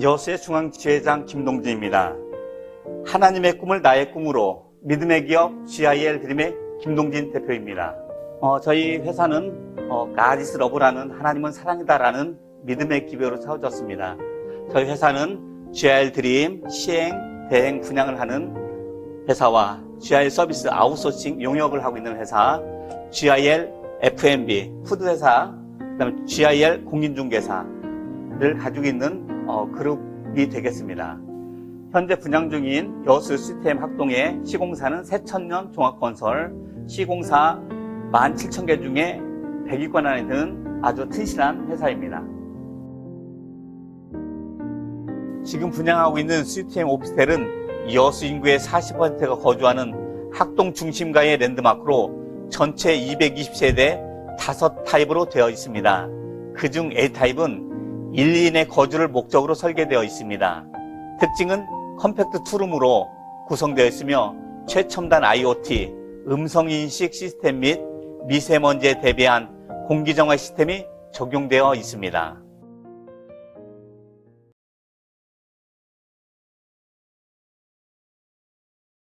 여수의 중앙지회장 김동진입니다. 하나님의 꿈을 나의 꿈으로 믿음의 기업 GIL 드림의 김동진 대표입니다. 어, 저희 회사는 어, is Love라는 하나님은 사랑이다라는 믿음의 기별로 세워졌습니다. 저희 회사는 GIL 드림 시행, 대행, 분양을 하는 회사와 GIL 서비스 아웃소싱 용역을 하고 있는 회사, GIL F&B 푸드 회사, 그다음에 GIL 공인중개사를 가지고 있는 어, 그룹이 되겠습니다. 현재 분양 중인 여수 시스템 학동의 시공사는 새천년 종합건설, 시공사 17,000개 중에 100위권 안에 드는 아주 튼실한 회사입니다. 지금 분양하고 있는 시스템 오피스텔은 여수 인구의 40%가 거주하는 학동 중심가의 랜드마크로 전체 220세대 5타입으로 되어 있습니다. 그중 A타입은 1, 2인의 거주를 목적으로 설계되어 있습니다. 특징은 컴팩트 투룸으로 구성되어 있으며 최첨단 IoT, 음성인식 시스템 및 미세먼지에 대비한 공기정화 시스템이 적용되어 있습니다.